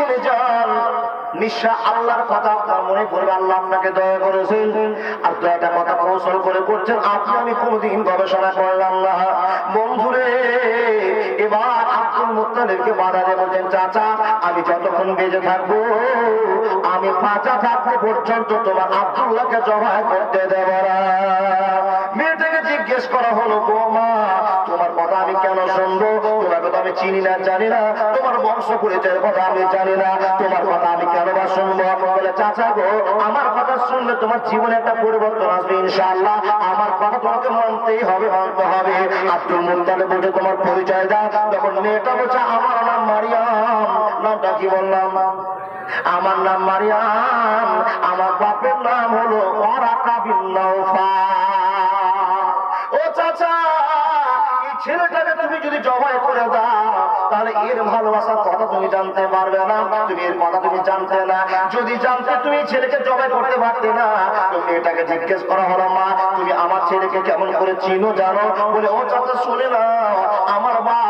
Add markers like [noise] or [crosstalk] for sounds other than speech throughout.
ছেলে যান। নিঃশ্বাস আল্লাহর কথা আপনার মনে পড়বে, আল্লাহ আপনাকে দয়া করেছেন। আর দয়াটা কথা কৌশল করে করছেন, আপনি আমি কোনোদিন গবেষণা করলাম না। বন্ধুরে, এবার আব্দুল মুত্তালিবকে বাধা দিয়ে বলছেন, চাচা, আমি যতক্ষণ বেঁচে থাকব, আমি পাঁচা থাকতে পর্যন্ত তোমার আব্দুল্লাহকে জমা করতে দেব না। মেয়েটাকে জিজ্ঞেস করা হলো বৌমা তোমার কথা আমি কেন শুনব? তোমার কথা আমি চিনি না, জানি না। তোমার বংশ পরিচয়ের কথা আমি জানি না। তোমার কথা আমি কেন বা শুনব? বলে, চাচা গো, আমার কথা শুনলে তোমার জীবনে একটা পরিবর্তন আসবে, ইনশাআল্লাহ। আমার কথা তোমাকে মানতেই হবে, মানতে হবে। আব্দুল মুত্তালে বলছে, তোমার পরিচয় দাও। তখন মেয়েটা বলছে, আমার নাম মারিয়াম। নামটা কি বললাম? আমার নাম মারিয়াম। আমার বাপের নাম হলো ওরাকা বিন নাওফাল। ছেলেটাকে তুমি যদি জবাই করে দাও, তাহলে এর ভালোবাসার কথা তুমি জানতে পারবে না। তুমি এর কথা তুমি জানতে না। যদি জানতে তুমি ছেলেকে জবাই করতে পারতে না তুমি এটাকে জিজ্ঞেস করা হলো, মা, তুমি আমার ছেলেকে কেমন করে চিনো, জানো? বলে, ও চাচা, শুনে না, আমার মা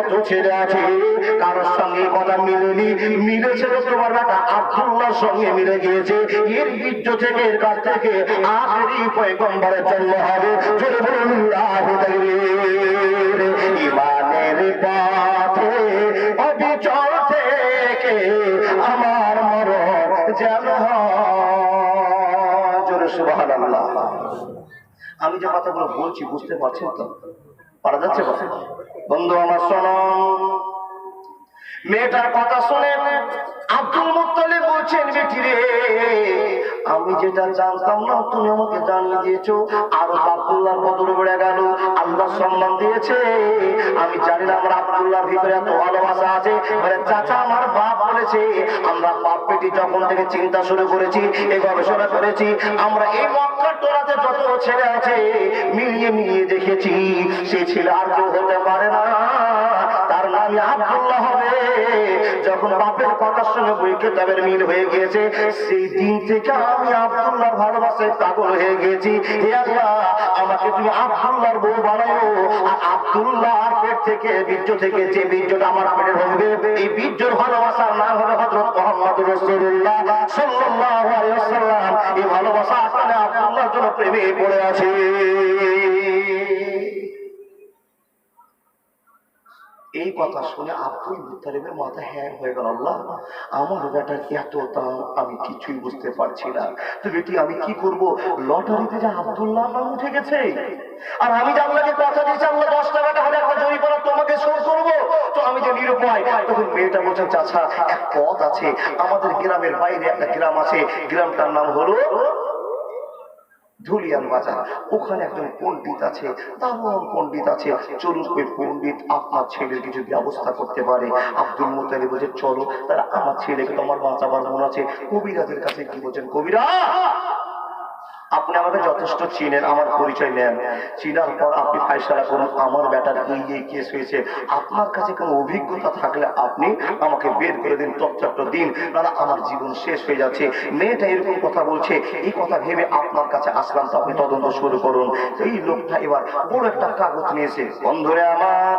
যত ছেলে আছে। কারোর সঙ্গে কথা মিলেনি। মিলেছে তো তোমার বেটা আব্দুল্লাহর সঙ্গে মিলে গিয়েছে। এর বীর্য থেকে, এর কাছ থেকে আখেরি পয়গম্বরের জন্ম হবে। জোরে বলুন আমি যে কথাগুলো বলছি, বুঝতে পারছেন তো? পারা যাচ্ছে কথা। বন্ধু আমার শোনো। মেয়েটার কথা শুনে আব্দুল মুত্তালিব বলছেন, বেটি রে, আমি যেটা জানতাম না, তুমি আমাকে জানিয়ে দিয়েছ। আরও আব্দুল্লাহর বদলে বেড়ে গেল। আল্লাহ সম্মান দিয়েছে। আমি জানি না আমার আব্দুল্লাহর ভিতরে এত ভালোবাসা আছে। মানে চাচা আমার বাপ বলেছে, আমরা বাপ বেটি যখন থেকে চিন্তা শুরু করেছি এই গবেষণা করেছি, আমরা এই মক্কার তোলাতে যত ছেলে আছে, মিলিয়ে মিলিয়ে দেখেছি, সে ছেলে আর কেউ হতে পারে না। নাম আব্দুল্লাহ হবে যখন বাপের কথা শুনে বই কেতাবের মিল হয়ে গিয়েছে, সেই দিন থেকে আমি আব্দুল্লাহর ভালোবাসায় পাগল হয়ে গেছি হে আল্লাহ, আমাকে তুমি আব্দুল্লাহর বউ বানাইও। আর আব্দুল্লাহর পেট থেকে, বীর্য থেকে যে বীর্যটা আমার পেটে ঢুকবে, এই বীর্যর ভালোবাসার নাম হবে হযরত মুহাম্মদ রাসূলুল্লাহ সাল্লাল্লাহু আলাইহি ওয়াসাল্লাম। এই ভালোবাসা আসলে আব্দুল্লাহর জন্য প্রেমে পড়ে আছে। এই কথা শুনে আব্দুল মুতালিবের মাথা হ্যাঁ হয়ে গেল। আল্লাহ, আমার বেটার এত দাম? আমি কিছুই বুঝতে পারছি না। তো বেটি, আমি কি করব? লটারিতে যে আব্দুল্লাহ নাম উঠে গেছে। আর আমি যে আল্লাহকে কথা দিয়েছি, আল্লাহ দশ টাকাটা হলে একটা জমি করা তোমাকে শোধ করব। তো আমি যে নিরুপায়, তখন মেয়েটা বলছেন চাচা, এক পথ আছে। আমাদের গ্রামের বাইরে একটা গ্রাম আছে। গ্রামটার নাম হলো ধুলিয়ান বাজার, ওখানে একজন পণ্ডিত আছে দারুণ পণ্ডিত আছে। চলুন ওই পণ্ডিত আপনার ছেলের কিছু ব্যবস্থা করতে পারে। আব্দুল মোতালি বলছে, চলো, তারা আমার ছেলেকে তোমার বাঁচাবার মন আছে। কবিরাজের কাছে কি বলছেন, কবিরা আপনি আমাকে যথেষ্ট চিনেন, আমার পরিচয় নেন। চিনার পর আপনি ফাইসলা করুন, আমার ব্যাটার এই এই কেস হয়েছে। আপনার কাছে কোনো অভিজ্ঞতা থাকলে আপনি আমাকে বের করে দিন, তথ্যটা দিন দাদা আমার জীবন শেষ হয়ে যাচ্ছে। মেয়েটা এরকম কথা বলছে, এই কথা ভেবে আপনার কাছে আসলাম, তো আপনি তদন্ত শুরু করুন। এই লোকটা এবার বড় একটা কাগজ নিয়েছে। বন্ধুরে আমার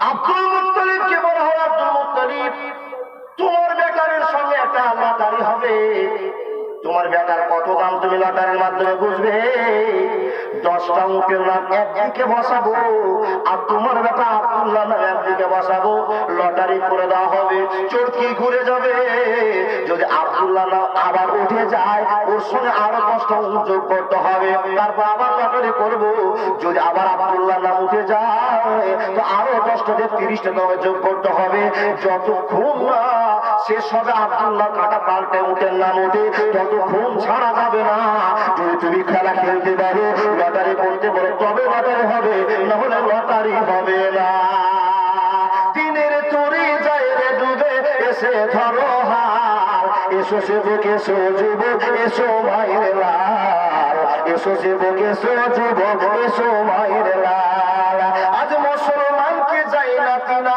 আব্দুল মুত্তালিবকে বলা হয় আব্দুল মুত্তালিব। তোমার বেকারের সঙ্গে একটা আল্লাহ দাঁড়িয়ে হবে। তোমার বেকার কত দাম তুমি লটারির মাধ্যমে বুঝবে? দশটা উঠের নাম একদিকে বসাবো, আর তোমার বেটা আব্দুল্লাহ নাম একদিকে বসাবো। লটারি করে দেওয়া হবে, চরকি ঘুরে যাবে। যদি আব্দুল্লাহ নাম আবার উঠে যায়, ওর সঙ্গে আরও দশটা যোগ করতে হবে। তারপর আবার লটারি করব। যদি আবার আব্দুল্লাহ নাম উঠে যায়, তো আরও দশটা দিয়ে তিরিশটা দামে যোগ করতে হবে। যতক্ষণ না শেষ হবে, আব্দুল্লাহ কাটা পাল্টে উঠেন নাম উঠে যতক্ষণ ছাড়া যাবে না। যদি তুমি খেলা খেলতে পারো লটারি করতে পারো, তবে লটারি হবে, নাহলে লটারি হবে না। দিনের তরি যায় ডুবে, এসে ধরো এসো সেবক, এসো যুবক, এসো মায়ের লাল। এসো সেবক, এসো যুবক, এসো মায়ের লাল। আজ মুসলমানকে যাই না তিনা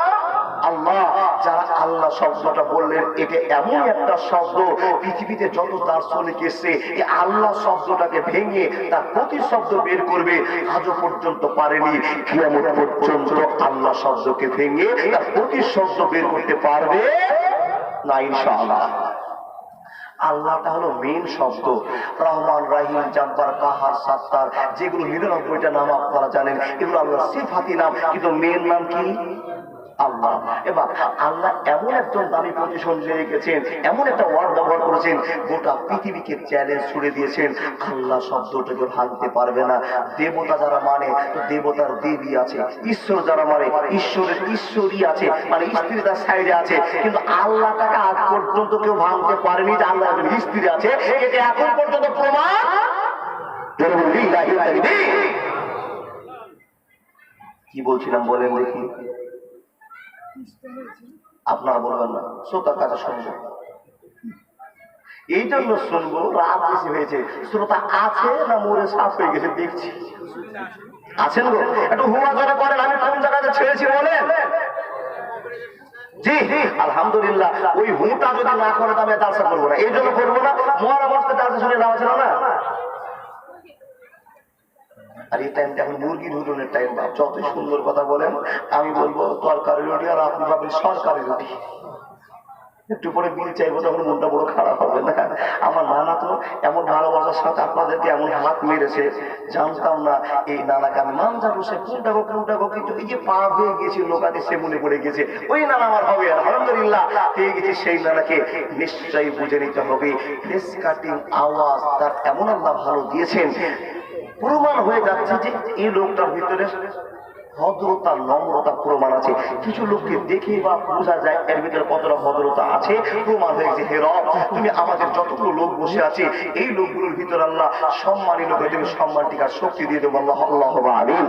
আল্লাহ, যারা আল্লাহ শব্দটা বললেন, এটা এমন একটা শব্দ, পৃথিবীতে যত দার্শনিক লিখেছে এই আল্লাহ শব্দটাকে ভেঙে তার প্রতি শব্দ বের করবে, আজও পর্যন্ত পারেনি। কিয়ামত পর্যন্ত আল্লাহ শব্দকে ভেঙে তার প্রতি শব্দ বের করতে পারবে না, ইনশাআল্লাহ। আল্লাহটা হলো মেন শব্দ। রহমান, রাহিম, জাব্বার, কাহার, সাত্তার, যেগুলো নিরানব্বইটা নাম আপনারা জানেন, এগুলো আল্লাহ সিফাতি নাম, কিন্তু মেন নাম কি? আল্লাহ। এবার আল্লাহ এমন একজন দামি পজিশন রেখেছেন, এমন একটা ওয়ার্ড ব্যবহার করেছেন, গোটা পৃথিবীকে চ্যালেঞ্জ ছুড়ে দিয়েছেন। আল্লাহ শব্দটাকে ভাঙতে পারবে না। দেবতা যারা মানে দেবতার দেবী আছে, ঈশ্বর যারা মানে ঈশ্বরের ঈশ্বরী আছে মানে স্ত্রী তার সাইডে আছে। কিন্তু আল্লাহটাকে আজ পর্যন্ত কেউ ভাঙতে পারেনি যে আল্লাহ একজন স্ত্রী আছে। এটা এখন পর্যন্ত প্রমাণ। কি বলছিলাম বলেন দেখি। আপনারা বলবেন না, শ্রোতার কাছে শুনব এই জন্য শুনব, রাত বেশি হয়েছে। শ্রোতা আছে না মরে সাফ হয়ে গেছে, দেখছি। আছেন গো? একটু হুয়া জোরে করেন আমি কোন জায়গাতে ছেড়েছি বলেন। জি, আলহামদুলিল্লাহ, ওই হুটা যদি না করে তবে দালসা করব না। এই জন্য করব না মহারা বসতে দালসা শুনে নেওয়া ছিল না? আর এই টাইমটা এখন মুরগি ধুলনের টাইম বা যতই সুন্দর কথা বলেন, আমি বলব তরকারি রুটি আর আপনি পাবেন সরকারি রুটি। একটু পরে বিল চাইব তখন মনটা বড় খারাপ হবে না। আমার নানা তো এমন ভালোবাসার সাথে আপনাদেরকে এমন হাত মেরেছে, জানতাম না এই নানাকে আমি। মানজা সে কোনটা গো কোনটা গো, কিন্তু এই যে পা হয়ে গেছে, লোকাতে সে মনে পড়ে গেছে, ওই নানা আমার হবে, আলহামদুলিল্লাহ পেয়ে গেছে সেই নানাকে। নিশ্চয়ই বুঝে নিতে হবে। ফেস কাটিং আওয়াজ তার এমন আল্লাহ ভালো দিয়েছেন প্রমাণ হয়ে যাচ্ছে যে এই লোকটার ভিতরে ভদ্রতা, নম্রতা প্রমাণ আছে। কিছু লোককে দেখে বা বোঝা যায় এর ভিতরে কতটা ভদ্রতা আছে, প্রমাণ হয়ে গেছে রব, তুমি আমাদের যতগুলো লোক বসে আছে, এই লোকগুলোর ভিতরে আল্লাহ সম্মানী লোকে তুমি সম্মান টিকার শক্তি দিয়ে দেবো, আল্লাহ আল্লাহ আমিন।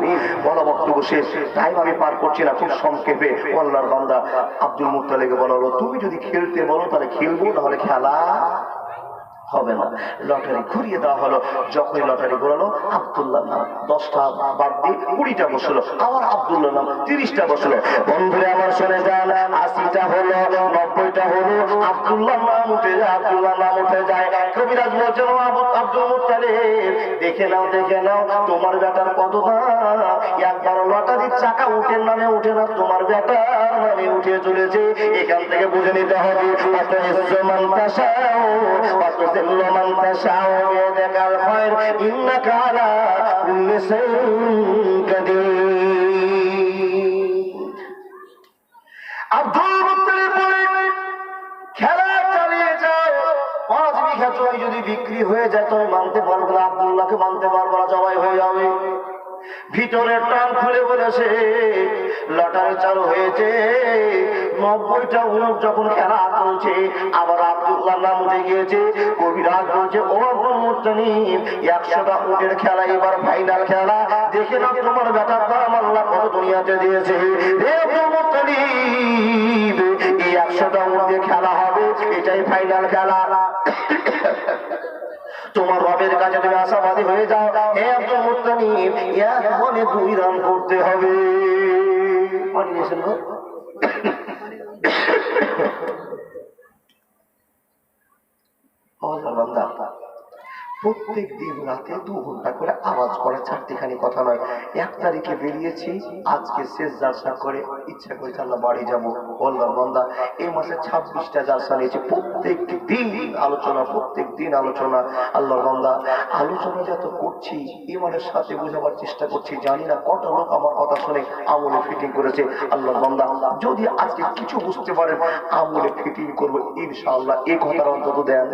বলা বক্তব্য শেষ। টাইম আমি পার করছি না, খুব সংক্ষেপে। আল্লাহর বান্দা আব্দুল মুক্তালেকে বলা হলো, তুমি যদি খেলতে বলো, তাহলে খেলব নাহলে খেলা হবে না। লটারি ঘুরিয়ে দেওয়া হলো। যখনই লটারি ঘোরালো আব্দুল্লাহ নাম। দশটা বাদ দিয়ে কুড়িটা বসল। আবার আব্দুল্লাহ নাম। তিরিশটা বসল। বন্ধুরে, আমার শুনে যান, আশিটা হলো, নব্বইটা হলো। আব্দুল্লাহ নাম উঠে যায় আব্দুল্লাহ নাম উঠে যায়। কবিরাজ বলছেন আব্দুল মুত্তালিব, দেখে নাও দেখে নাও, তোমার বেটার কত একবার লটারির চাকা উঠে নামে উঠে না, তোমার বেটার নামে উঠে চলেছে। এখান থেকে বুঝে নিতে হবে জিল্লমান তাসাও দেখার হয় ইন্নাকা আলা কুল্লি শাইইন কাদির। আব্দুল মুত্তালিব বলেন, খেলা চালিয়ে যাও, পাঁচ বিঘা জমি যদি বিক্রি হয়ে যায় তবে মানতে পারব না, আব্দুল্লাহকে মানতে পারব না, জবাই হয়ে যাবে। ভিতরের টান খুলে বলেছে, লটারি চালু হয়েছে। নব্বইটা উঠ যখন খেলা চলছে, আবার আব্দুল্লাহ নাম উঠে গিয়েছে, কবিরাজ বলছে, ও আব্দুল একশোটা উটের খেলা, এবার ফাইনাল খেলা। দেখে না তোমার বেটার দাম আল্লাহ কত দুনিয়াতে দিয়েছে। মুত্তালিব, এই একশোটা উট খেলা হবে, এটাই ফাইনাল খেলা। তোমার রবের কাছে তুমি আশাবাদী হয়ে যাও। হে আব্দুল মুত্তালিব এক বলে দুই রান করতে হবে। পানি দিয়েছেন গো? [coughs] আল্লাহর বান্দা, প্রত্যেক দিন রাতে দু ঘণ্টা করে আওয়াজ করে, চারটিখানি কথা নয়। এক তারিখে বেরিয়েছি, আজকে শেষ জালসা করে ইচ্ছা করেছে আল্লাহ বাড়ি যাব। আল্লাহর বান্দা এই মাসে ছাব্বিশটা জালসা নিয়েছি। প্রত্যেক দিন আলোচনা, প্রত্যেক দিন আলোচনা। আল্লাহ বান্দা আলোচনা যত করছি, ইমানের সাথে বোঝাবার চেষ্টা করছি। জানি না কত লোক আমার কথা শুনে আমলে ফিটিং করেছে। আল্লাহর বান্দা যদি আজকে কিছু বুঝতে পারেন, আমলে ফিটিং করব। ইনশাআল্লাহ এই কথার অন্তত দেন।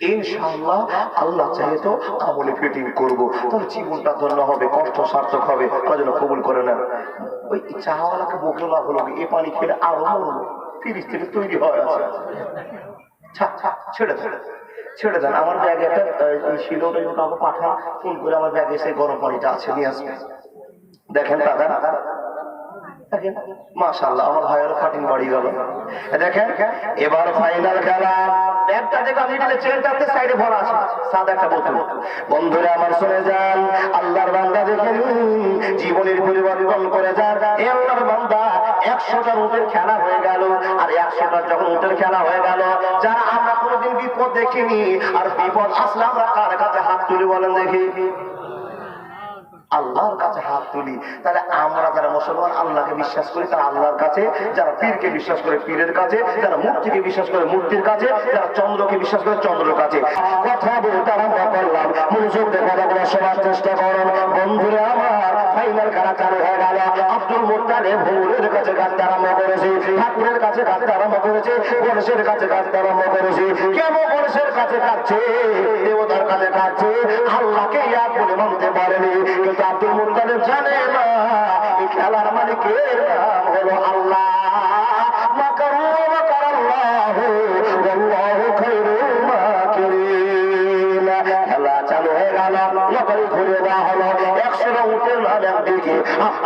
ইনশাআল্লাহ আল্লাহ চাহে তো আমলে ফিটিং করব। তাহলে জীবনটা ধন্য হবে কষ্ট সার্থক হবে আল্লাহ যেন কবুল করে নেন। ওই চাওয়ালাকে বকে লাভ হলো এ পানি খেলে আরও মরবো তিরিশ থেকে তৈরি হয়। ছাড়, ছাড়, ছেড়ে দেন। আমার ব্যাগে একটা শিলটা কাউকে পাঠান। ফোন করে আমার ব্যাগে সেই গরম পানিটা আছে নিয়ে আসবে দেখেন দাদা। দেখেন মাশাআল্লাহ আমার ভাইয়ের ফাটিং বাড়ি গেল। দেখেন এবার ফাইনাল খেলা। দেখেন, জীবনের পরিবর্তন করে যান। খেলা হয়ে গেল, আর একশোটা যখন উটের খেলা হয়ে গেল, যারা আমরা কোনোদিন বিপদ দেখিনি, আর বিপদ আসলে আমরা কার কাছে হাত তুলি বলেন দেখি? আল্লাহর কাছে হাত তুলি। তাহলে আমরা যারা মুসলমান, আল্লাহকে বিশ্বাস করি, তারা আল্লাহর কাছে, যারা পীরকে বিশ্বাস করে পীরের কাছে, যারা মূর্তিকে বিশ্বাস করে মূর্তির কাছে, যারা চন্দ্রকে বিশ্বাস করে চন্দ্রের কাছে। কথা বলতে আরম্ভ করলাম। মনোযোগ দিয়ে কথাগুলো শোনার চেষ্টা করুন। বন্ধুরা আমার ফাইনাল খেলা চালু হয়ে গেল। আব্দুল মোত্তালে ভুলের কাছে কাঁদতে আরম্ভ করেছে। ঠাকুরের কাছে কাঁদতে আরম্ভ করেছে। গণেশের কাছে কাঁদতে আরম্ভ করেছে। কেন গণেশের কাছে কাঁদছে? দেবতার কাছে কাঁদছে। আল্লাহকে ইয়াদ বলে মানতে পারেনি। কিন্তু আব্দুল মুত্তালিব জানে না, এই খেলার মালিকের নাম হলো আল্লাহ।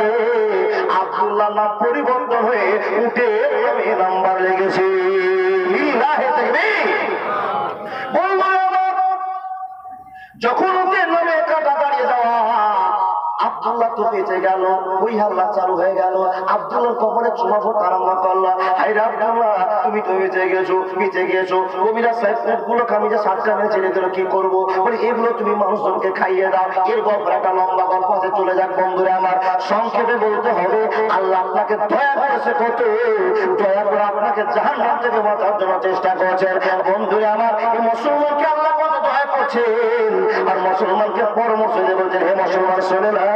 উটের আব্দুল্লাহ নাম পরিবর্তন হয়ে উঠে এই নাম্বার লেগেছে যখন বেঁচে গেল, ওই হাল্লা চালু হয়ে গেল। আব্দুল্লাহর কপালে চুমা ফোটা আরম্ভ করল হাই আব্দুল্লাহ, তুমি তো বেঁচে গেছো বেঁচে গেছো। কবিরা সাহেবগুলো আমি যে সাতটা মেরে ছেড়ে দিল, কি করব? বলে, এগুলো তুমি মানুষজনকে খাইয়ে দাও। এর গল্প একটা লম্বা গল্প আছে, চলে যাক বন্ধুরা আমার। সংক্ষেপে বলতে হবে, আল্লাহ আপনাকে দয়া করেছে কত? দয়া করে আপনাকে জাহান নাম থেকে বাঁচার জন্য চেষ্টা করছেন। বন্ধুরা আমার মুসলমানকে আল্লাহ করছেন আর মুসলমানকে পরামর্শ দিয়ে বলছেন হে মুসলমান, শোনে না,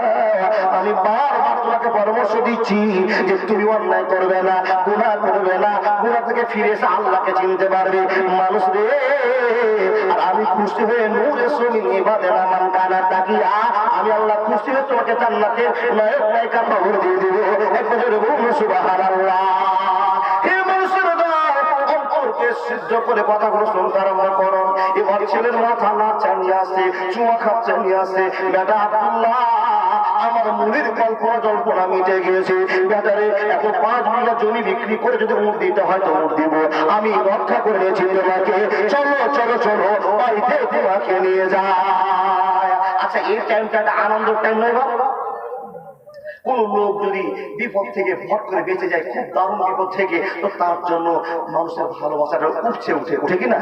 আমি বারবার তোমাকে পরামর্শ দিচ্ছি যে তুমি অন্যায় করবে না গুণা করবে না গুণা থেকে ফিরে এসে আল্লাহকে চিনতে পারবে। মানুষ রে, আর আমি খুশি হয়ে নূরে সঙ্গে নিবাদে না মান কানা তাকিয়া, আমি আল্লাহ খুশি হয়ে তোমাকে জান্নাতের নায়ক নায়িকা খবর দিয়ে দিব। একবার সুবহানাল্লাহ। সিদ্ধ করে কথাগুলো শুনতে আরম্ভ করো। এবার ছেলের মাথা না চালিয়ে আসে চুমা খাচ্ছে নিয়ে আসে বেটা আব্দুল্লাহ, আমার কল্পনা জল্পনা মিটে গিয়েছে। এত পাঁচ বিঘা জমি বিক্রি করে যদি উঠ দিতে হয় তো উঠ দিব। আমি রক্ষা করে নিয়েছি তোমাকে। চলো চলো চলো, বাড়িতে তোমাকে নিয়ে যায় আচ্ছা এই টাইমটা আনন্দের টাইম নয় বাবা কোন লোক যদি বিপদ থেকে ভট করে বেঁচে যায়, খুব দারুণ বিপদ থেকে, তো তার জন্য মানুষের ভালোবাসাটা উঠছে উঠে উঠে কিনা?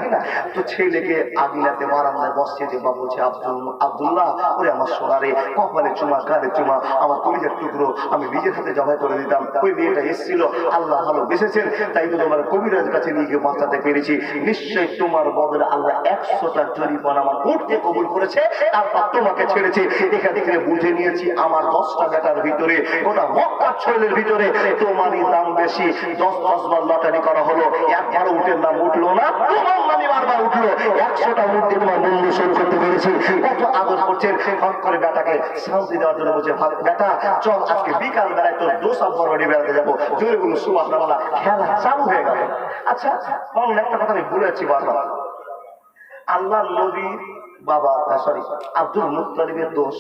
তো ছেলেকে আগিলাতে বারান্দায় বসছে, যে বাবু বলছে, আব্দুল, আব্দুল্লাহ, ওরে আমার সোনারে, কপালে চুমা কালে চুমা, আমার কলিজার টুকরো, আমি নিজের হাতে জবাই করে দিতাম। ওই মেয়েটা এসেছিল, আল্লাহ ভালো বেসেছেন তাই তো তোমার কবিরাজ কাছে নিয়ে গিয়ে বাঁচাতে পেরেছি। নিশ্চয়ই তোমার বদলে আল্লাহ একশোটা জরিপান আমার উঠতে কবুল করেছে, তারপর তোমাকে ছেড়েছে। এখান থেকে বুঝে নিয়েছি, আমার দশটা বেটার ভিতরে গোটা মক্কার ছেলের ভিতরে তোমারই দাম বেশি। দশ দশ বার লটারি করা হলো। একবার উঠের নাম উঠল না। তোমার নামই বারবার উঠল। একশোটা উঠ দিয়ে তোমার মূল্য শুরু করতে পেরেছি। কত আদর করছেন। হট করে বেটাকে শান্তি দেওয়ার জন্য বলছে "ভাগ, বেটা চল আজকে বিকাল বেলায় তোর দোষ অপরাধী বেড়াতে যাব। জোরে বলুন সুবাহ খেলা চালু হয়ে গেল। আচ্ছা মামুন একটা কথা আমি বলেছি বারবার। আল্লাহ নবীর বাবা সরি আব্দুল মুক্তালিবের দোষ,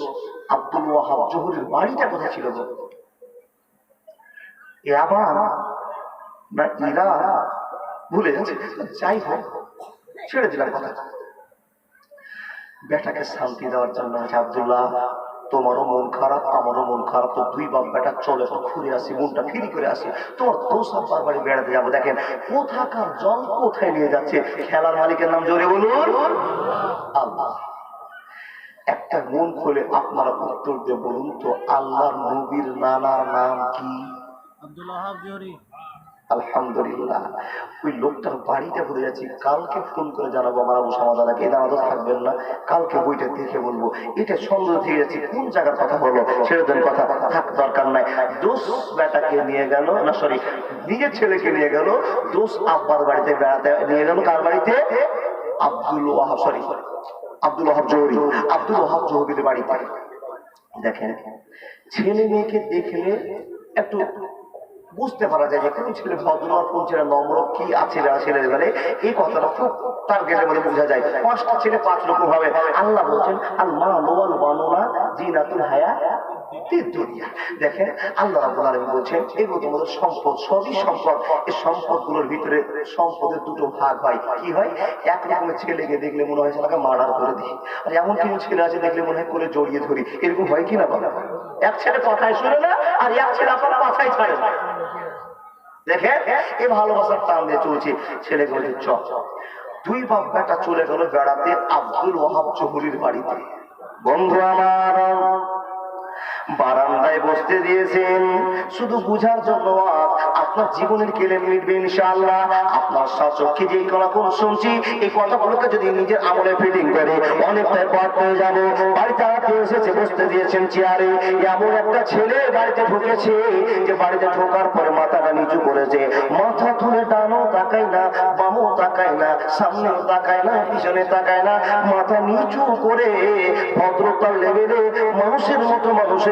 আব্দুল ওয়াহাব জহুরের বাড়িটা কোথায় ছিল? ইয়ামান না, ইরা ভুলে যাই হোক, ছেড়ে দিলাম কথা বেটাকে শান্তি দেওয়ার জন্য আছে আব্দুল্লাহ। তোমারও মন খারাপ, আমারও মন খারাপ। তো দুই বাপ বেটা চলে তো ঘুরে আসি, মনটা ফিরি করে আসি। তোমার দোষ আব্বার বাড়ি বেড়াতে যাব। দেখেন, কোথাকার জল কোথায় নিয়ে যাচ্ছে? খেলার মালিকের নাম জোরে বলুন। আল্লাহ। একটা মন খুলে আপনারা উত্তর দিয়ে বলুন তো আল্লাহ নবীর নানার নাম কি? আব্দুল ওয়াহাব জোহরি। আলহামদুলিল্লাহ। ওই লোকটার বাড়িতে ভরে যাচ্ছি, কালকে ফোন করে জানাব আমার আবু সমাধানাকে এরা আমাদের থাকবেন না, কালকে বইটা দেখে বলব। এটা সন্দেহ থেকে যাচ্ছি, কোন জায়গার কথা ছেড়ে দেন কথা, থাক, দরকার নাই। দোষ বেটাকে নিয়ে গেল, না সরি নিজের ছেলেকে নিয়ে গেল দোষ আব্বার বাড়িতে বেড়াতে নিয়ে গেল, কার বাড়িতে? আব্দুল ওয়াহাব সরি আব্দুল ওয়াহাব জহরি, আব্দুল ওয়াহাব জহরির বাড়িতে। দেখেন, ছেলে মেয়েকে দেখলে একটু বুঝতে পারা যায় যে কোন ছেলে ভদ্র কোন ছেলে নম্র, কি আছে না ছেলে মানে এই কথাটা খুব টার্গেটের মধ্যে বোঝা যায়। পাঁচটা ছেলে পাঁচ রকম হবে আল্লাহ বলছেন আল মা নোয়াল বানুনা জিনাতুল হায়া দেখেন, আল্লাহ বলছেন, এগুলো তোমাদের সম্পদ, সবই সম্পদ। এই সম্পদগুলোর ভিতরে সম্পদের দুটো ভাগ হয়। কি হয়? এক রকমের ছেলেকে দেখলে মনে হয় সেটাকে মার্ডার করে দিই। আর এমন কিছু ছেলে আছে দেখলে মনে হয় করে জড়িয়ে ধরি। এরকম হয় কি না বলো এক ছেলে কথায় শুনে না, আর এক ছেলে আপনার মাথায় ছাড়ে না। দেখেন, এই ভালোবাসার টান দিয়ে চলছে। ছেলেকে বলছে, চ। দুই বাপ বেটা চলে গেল বেড়াতে আব্দুল ওহাব চৌধুরীর বাড়িতে। বন্ধু আমার বারান্দায় বসতে দিয়েছেন। শুধু বুঝার জন্য আপনার জীবনের কেলে মিটবে ইনশাআল্লাহ। আপনার সচক্ষে যে কোন শুনছি, এই কথাগুলোকে যদি নিজের আমলে ফিটিং করে, অনেকটাই পথ পেয়ে যাব। বাড়িতে আত্মীয় এসেছে, বসতে দিয়েছেন চেয়ারে। এমন একটা ছেলে বাড়িতে ঢুকেছে যে বাড়িতে ঢোকার পরে মাথাটা নিচু করেছে। মাথা তুলে ডানো তাকায় না, বামও তাকায় না, সামনেও তাকায় না, পিছনে তাকায় না। মাথা নিচু করে ভদ্রতার লেভেলে মানুষের মতো মানুষের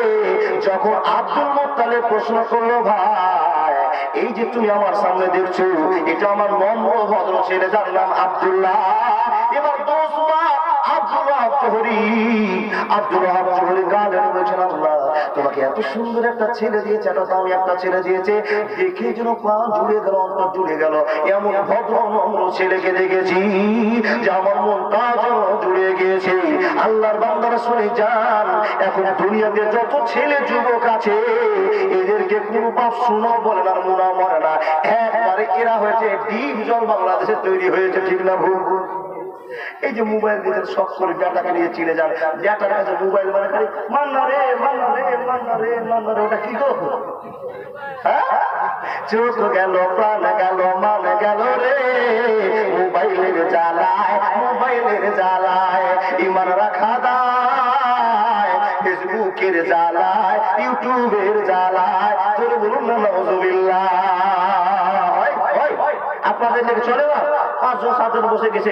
যখন আব্দুল মুক্তালে প্রশ্ন করল, ভাই, এই যে তুমি আমার সামনে দেখছ, এটা আমার নম্র ভদ্র ছেলে যার নাম আবদুল্লাহ। এবার দোষ আল্লাহর বান্দারা শুনে যান, এখন দুনিয়াতে যত ছেলে, যুবক আছে, এদেরকে কোনো বাপ শুনো বলে না মোনা মরে না। একবারে এরা হয়েছে ডিপ জল বাংলাদেশে তৈরি হয়েছে, ঠিক না ভুল ভুল? এই যে মোবাইল দিয়ে শখ করে ডাটাকে নিয়ে চিনে যান ডাটার কাছে মোবাইল মানে খালি মান্না রে মান্না রে মান্না রে মান্না রে ওটা কি গো? হ্যাঁ? চোখ গেল প্রাণ গেল মান গেল রে। মোবাইলের জ্বালায় মোবাইলের জ্বালায় ইমান রাখা দায় ফেসবুকের জ্বালায় ইউটিউবের জ্বালায় তোর বলুন না হয়, হয়, হয়। আপনাদের দিকে চলে না? পাঁচজন সাতজন বসে গেছে।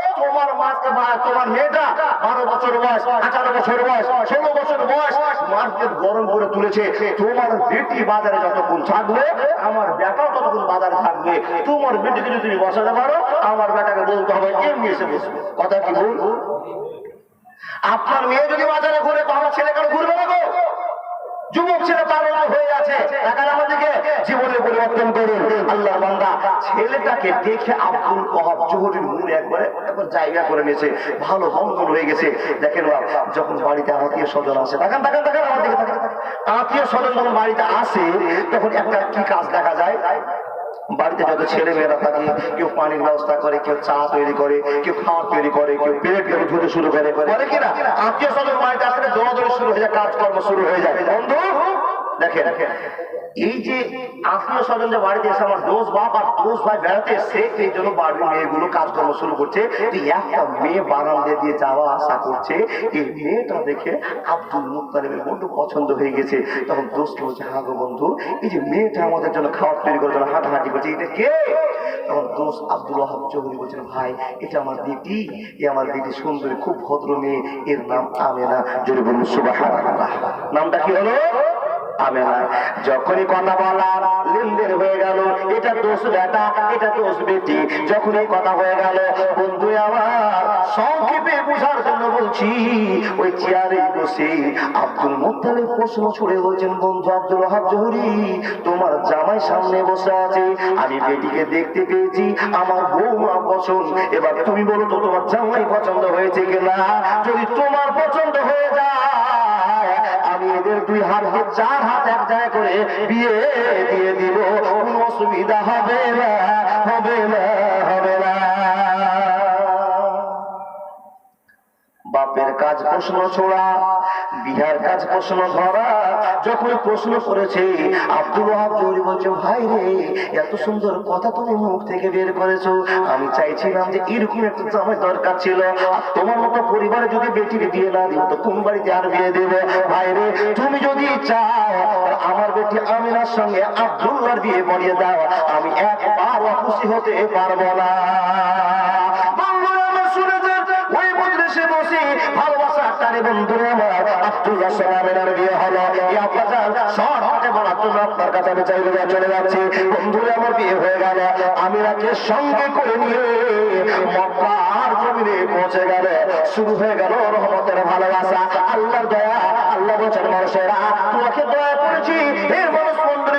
তোমার মাকে তোমার মেয়েটা বারো বছর বয়স, আঠারো বছর বয়স, ষোলো বছর বয়স মার্কেট গরম করে তুলেছে। তোমার বেটি বাজারে যতক্ষণ থাকবে, আমার বেটাও ততক্ষণ বাজারে থাকবে। তোমার বেটিকে যদি তুমি বসাতে পারো, আমার বেটাকে বলতে হবে, এমনি এসে বসবে। কথা কি বল আপনার মেয়ে যদি বাজারে ঘুরে তো আমার ছেলে কেন ঘুরবে না গো। যুবক ছেলে পাগল হয়ে আছে এখন আমাদেরকে জীবনে পরিবর্তন করুন। আল্লাহ বান্দা, ছেলেটাকে দেখে আব্দুল কহাব জোহরের মূল একবারে, একবার জায়গা করে নিয়েছে। ভালো বন্ধন হয়ে গেছে। দেখেন যখন বাড়িতে আত্মীয় স্বজন আসে দেখেন দেখেন দেখেন আমার দিকে আত্মীয় স্বজন যখন বাড়িতে আসে, তখন একটা বাড়িতে যত ছেলে মেয়েরা থাকে কেউ পানির ব্যবস্থা করে, কেউ চা তৈরি করে, কেউ খাওয়ার তৈরি করে, কেউ প্লেট করে ধুতে শুরু করে। করে কিনা আত্মীয় স্বজন বাড়িতে আসলে দৌড়াদৌড়ি শুরু হয়ে যায়, কাজকর্ম শুরু হয়ে যায়। বন্ধু, দেখেন এই যে আত্মীয় স্বজন যে বাড়িতে এসে আমার দোষ বাপ আর দোষ ভাই বেড়াতে এসছে এই জন্য বাড়ির মেয়েগুলো কাজকর্ম শুরু করছে। একটা মেয়ে বারান্দে দিয়ে যাওয়া আসা করছে। এই মেয়েটা দেখে আব্দুল মুক্তালিমের বন্ধু পছন্দ হয়ে গেছে। তখন দোষকে বলছে হ্যাঁ বন্ধু, এই যে মেয়েটা আমাদের জন্য খাবার তৈরি করার জন্য হাঁটাহাঁটি করছে, এটা কে? তখন দোষ আব্দুল ওয়াহাব চৌধুরী বলছেন ভাই, এটা আমার দিদি। এ আমার দিদি সুন্দরী, খুব ভদ্র মেয়ে। এর নাম আমেনা। জোরে বলুন, সুবহানাল্লাহ। নামটা কি হলো? যখনই কথা বলা লেনদেন হয়ে গেল, এটা দোষ বেটা এটা দোষ বেটি যখনই কথা হয়ে গেল, বন্ধু, আমার সংক্ষেপে বোঝার জন্য বলছি, ওই চেয়ারে বসে আব্দুল প্রশ্ন ছুড়ে বলছেন, বন্ধু আব্দুল তোমার জামাই সামনে বসে আছে। আমি বেটিকে দেখতে পেয়েছি, আমার বৌমা পছন্দ। এবার তুমি বলো তো, তোমার জামাই পছন্দ হয়েছে কিনা? যদি তোমার পছন্দ হয়ে যায় আমি এদের দুই হাত হাত, চার হাত এক জায়গায় করে বিয়ে দিয়ে দিব। কোনো অসুবিধা হবে না হবে না হবে না। বাপের কাজ প্রশ্ন ছোড়া বিহার কাজ প্রশ্ন ধরা। যখন প্রশ্ন করেছে, আব্দুল চৌধুরী বলছে, ভাই রে, এত সুন্দর কথা তুমি মুখ থেকে বের করেছ। আমি চাইছিলাম যে এরকম একটা জামাই দরকার ছিল। আর তোমার মতো পরিবারে যদি বেটির বিয়ে না দিব তো কোন বাড়িতে আর বিয়ে দেবে? ভাই রে, তুমি যদি চাও আমার বেটি আমিনার সঙ্গে আব্দুল্লাহর বিয়ে পড়িয়ে দাও, আমি একবার খুশি হতে পারব না। মজলিসে বসে ভালোবাসা টানে বন্ধুরা আমার আব্দুল্লাহ সালামের বিয়ে হলো। এই আব্বাজান শর্ট হাতে বলার আপনার কাছে আমি চাইলে চলে যাচ্ছি। বন্ধুরা আমার বিয়ে হয়ে গেল। আমি রাকে সঙ্গে করে নিয়ে মক্কার জমিনে পৌঁছে গেল। শুরু হয়ে গেল রহমতের ভালোবাসা। আল্লাহর দয়া, আল্লাহ বলছেন, মানুষেরা, তোমাকে দয়া করেছি। এর মন্দিরে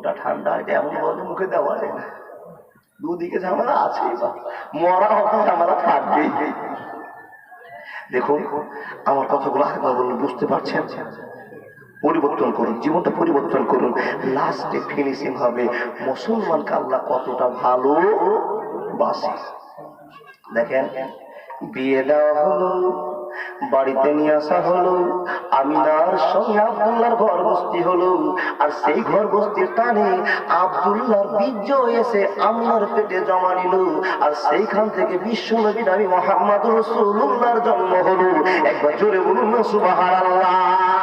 ওটা ঠান্ডা এটা এমন বলে মুখে দেওয়া যায় না। দুদিকে ঝামেলা আছে মরা হতো ঝামেলা থাকবেই। দেখুন, আমার কথাগুলো আরেকবার বলুন বুঝতে পারছেন? পরিবর্তন করুন, জীবনটা পরিবর্তন করুন। লাস্টে ফিনিশিং হবে। মুসলমানকে আল্লাহ কতটা ভালো বাসে। দেখেন, বিয়ে দেওয়া হলো বাড়িতে নিয়ে আসা হলো, আমিনার সঙ্গে আবদুল্লার ঘর বস্তি হলো, আর সেই ঘর বস্তির টানে আবদুল্লার বীর্য এসে আমিনার পেটে জমা নিল, আর সেইখান থেকে বিশ্ব নবী নাবি মোহাম্মদ রসুল্লাহর জন্ম হলো। একবার জোরে বলুন সুবাহ আল্লাহ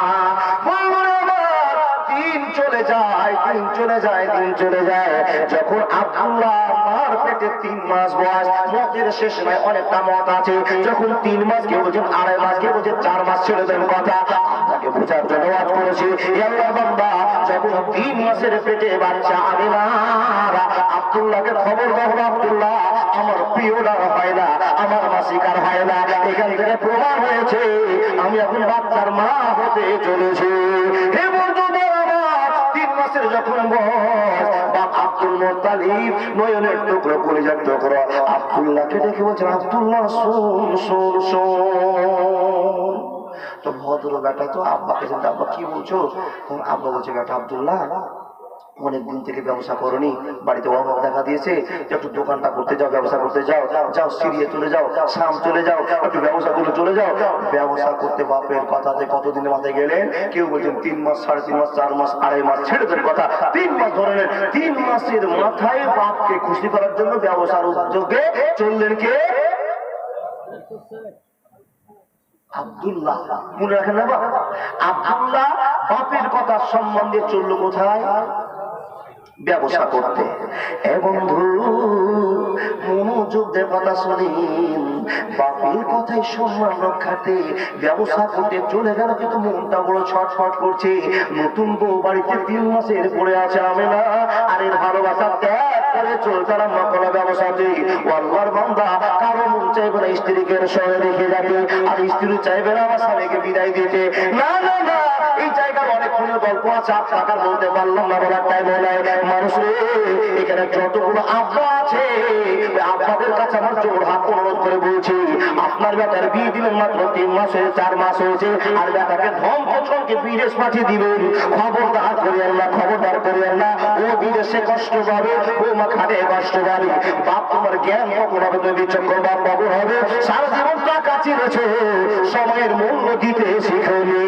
চলে যায়, দিন চলে যায়, দিন চলে যায়। যখন আব্দুল্লাহ মার পেটে তিন মাস বয়স মতের শেষ নয় অনেকটা মত আছে। যখন তিন মাস, কেউ বলছেন আড়াই মাস, কেউ বলছেন চার মাস, ছেড়ে দেন কথা। আমি এখান থেকে প্রমাণ হয়েছে, আমি এখন বাচ্চার মা হতে চলেছি। হে মাসের যখন বয়স বাপ আব্দুল মোতালিব নয়নের টুকরো কলিজার টুকরো। আব্দুল্লাহকে ডেকে বলছেন, আব্দুল্লাহ সুন সুন শুন। তো ভদ্র বেটা তো আব্বাকে আব্বা, কি বলছো? তখন আব্বা বলছে বেটা আব্দুল্লাহ অনেক দিন থেকে ব্যবসা করনি। বাড়িতে অভাব দেখা দিয়েছে। একটু দোকানটা করতে যাও, ব্যবসা করতে যাও যাও সিরিয়ে চলে যাও, শাম চলে যাও, একটু ব্যবসা করে চলে যাও। ব্যবসা করতে বাপের কথাতে কতদিনের মাথায় গেলেন? কেউ বলছেন তিন মাস, সাড়ে তিন মাস, চার মাস, আড়াই মাস, ছেড়ে দেন কথা। তিন মাস ধরে নেন, তিন মাসের মাথায় বাপকে খুশি করার জন্য ব্যবসার উদ্যোগে চললেন কে? আব্দুল্লাহ। মনে রাখেন না বাবা আব্দুল্লাহ বাপের কথা সম্বন্ধে চলল কোথায়? ব্যবসা করতে। এ বন্ধু, মনোযোগ দিয়ে কথা শুনিন বাপের কথাই সম্মান রক্ষাতে ব্যবসা করতে চলে গেল কিন্তু মনটা বড় ছটফট করছে। নতুন বউ বাড়িতে তিন মাসের পড়ে আছে আমি না আর ভালোবাসা ত্যাগ করে চলতে আরম্ভ করা ব্যবসাতে। ও বান্দা কারও মন চাইবে না, স্ত্রীকে সঙ্গে রেখে যাবে। আর স্ত্রী চাইবে না, আমার স্বামীকে বিদায় দিতে। না না না এই জায়গার অনেক খুনের গল্প আছে আপনাকে আর বলতে পারলাম না, বলার টাইম হলাই মানুষ এখানে যতগুলো আব্বা আছে কাছে আমার জোর হাত অনুরোধ করে বলছি, আপনার বিয়ে মাত্র তিন চার মাস হয়েছে, আর পছন্দকে বিদেশ পাঠিয়ে দিবেন। খবরদার করিয়েন না, খবরদার করিয়েন না, ও বিদেশে কষ্ট পাবে ও মা খাটে কষ্ট পাবে। বাপ তোমার জ্ঞান কখন হবে তুমি বিচক্ষণ বাপ কখন হবে। সারা জীবন টাকা সময়ের মূল্য দিতে শিখনি